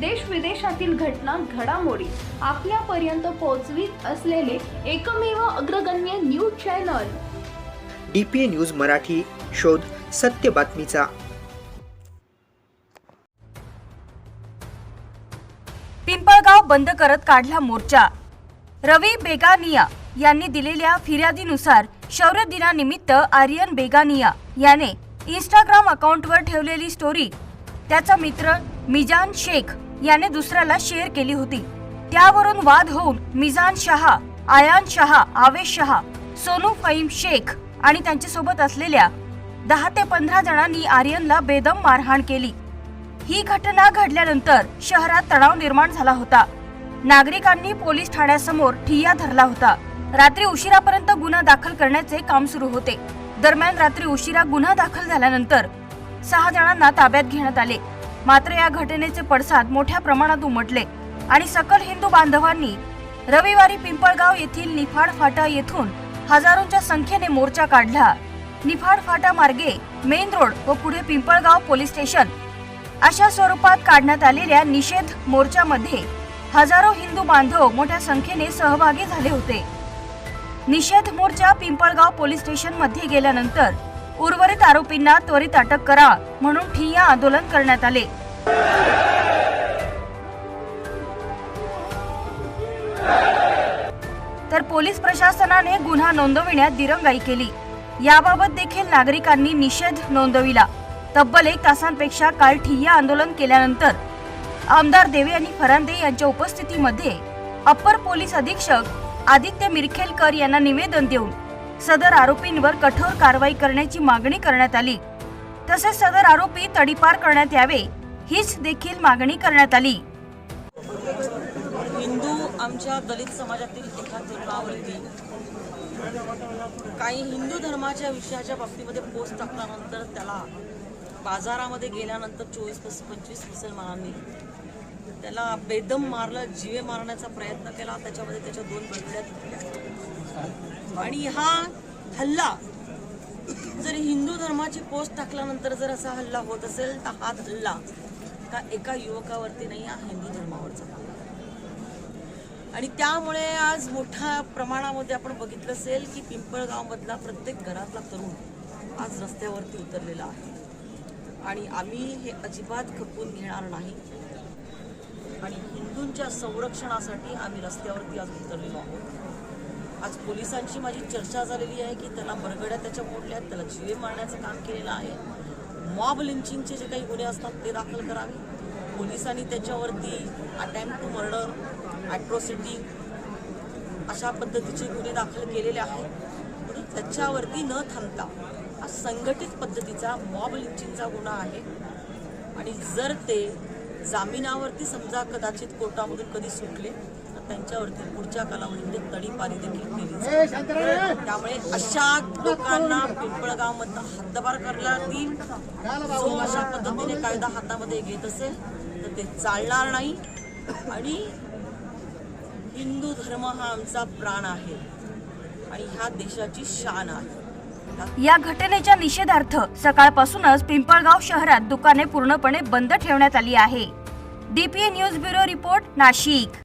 देश विदेशातील घटना घडामोडी आपल्यापर्यंत पोहोचवीत असलेले एकमेव अग्रगण्य news channel. D P A news Marathi शोध सत्य बातमीचा. पिंपळगाव बंद करत काढला मोर्चा. रवी बेगानिया यांनी दिलेल्या फिर्यादीनुसार शौर्य दिनानिमित्त आर्यन बेगानिया याने इंस्टाग्राम अकाउंटवर ठेवलेली स्टोरी त्याचा मित्र मिजान शेख याने दुसऱ्याला शेअर केली होती. त्यावरून वाद होऊन मिजान शहा आयान शहा आवेश शहा सोनू फहीम शेख आणि त्यांच्यासोबत असलेल्या दहा ते पंधरा जणांनी आर्यनला बेदम मारहाण केली. ही घटना घडल्यानंतर शहरात तणाव निर्माण झाला होता. नागरिकांनी पोलीस ठाण्यासमोर ठिय्या धरला होता. रात्री उशिरापर्यंत गुन्हा दाखल करण्याचे काम सुरू होते. दरम्यान रात्री उशिरा गुन्हा दाखल झाल्यानंतर सहा जणांना ताब्यात घेण्यात आले. मात्र या घटनेचे पडसाद मोठ्या प्रमाणात उमटले आणि सकल हिंदू बांधवांनी रविवारी पिंपळगाव येथील निफाड फाटा येथून हजारोंच्या संख्येने मोर्चा काढला. निफाड फाटा मार्गे मेन रोड व पुढे पिंपळगाव पोलीस स्टेशन अशा स्वरूपात काढण्यात आलेल्या निषेध मोर्चामध्ये हजारो हिंदू बांधव मोठ्या संख्येने सहभागी झाले होते. निषेध मोर्चा पिंपळगाव पोलीस स्टेशनमध्ये गेल्यानंतर उर्वरित आरोपींना त्वरित अटक करा म्हणून ठिय्या आंदोलन करण्यात आले. तर पोलीस प्रशासनाने गुन्हा नोंदविण्यात दिरंगाई केली. याबाबत देखील नागरिकांनी निषेध नोंदविला. तब्बल एक तासांपेक्षा काल ठिय्या आंदोलन केल्यानंतर आमदार देवे आणि फरांदे यांच्या उपस्थितीमध्ये अप्पर पोलीस अधीक्षक आदित्य मिरखेलकर यांना निवेदन देऊन सदर आरोपींवर कठोर कारवाई करण्याची मागणी करण्यात आली. तसेच सदर आरोपी तडीपार करण्यात यावे हीच देखील मागणी करण्यात आली. हिंदू आमच्या दलित समाजातील एका तरुणावरती काही हिंदू धर्माच्या विषयाच्या बाबतीमध्ये पोस्ट टाकल्यानंतर त्याला बाजारामध्ये गेल्यानंतर चोवीस पस पंचवीस मुसलमानांनी त्याला बेदम मारलं जीवे मारण्याचा प्रयत्न केला. त्याच्यामध्ये त्याच्या दोन बदल्या आणि हा हल्ला जर हिंदू धर्माची पोस्ट टाकल्यानंतर जर असा हल्ला होत असेल तर हा हल्ला का एका युवकावरती नाही हा हिंदू धर्मावरचा आणि त्यामुळे आज मोठ्या प्रमाणामध्ये आपण बघितलं असेल की पिंपळगावमधला प्रत्येक घरातला तरुण आज रस्त्यावरती उतरलेला आहे. आणि आम्ही हे अजिबात खपवून घेणार नाही. आणि हिंदूंच्या संरक्षणासाठी आम्ही रस्त्यावरती आज उतरलेलो आहोत. आज पोलिसांची माझी चर्चा झालेली आहे की त्याला बरगड्या त्याच्या मोडल्या त्याला जीवे मारण्याचं काम केलेलं आहे. मॉब लिंचिंगचे जे काही गुन्हे असतात ते दाखल करावे. पोलिसांनी त्याच्यावरती अटेम्प्ट टू मर्डर ॲट्रॉसिटी अशा पद्धतीचे गुन्हे दाखल केलेले आहेत. म्हणून त्याच्यावरती न थांबता हा संघटित पद्धतीचा मॉब लिंचिंगचा गुन्हा आहे. आणि जर ते जामिनावरती समजा कदाचित कोर्टामधून कधी सुटले त्यांच्यावरती पुढच्या कालावधीमध्ये तडीपारी देखील केली त्यामुळे अशा लोकांना पिंपळगावमधनं हद्दपार करण्यात येईल जो अशा पद्धतीने कायदा हातामध्ये घेत असेल तर ते चालणार नाही. आणि हिंदू धर्म हा आमचा प्राण आहे. आणि ह्या देशाची शान आहे. या घटनेच्या निषेधार्थ सकाळपासूनच पिंपळगाव शहरात दुकाने पूर्णपणे बंद ठेवण्यात आली आहे. DPA news bureau report Nashik.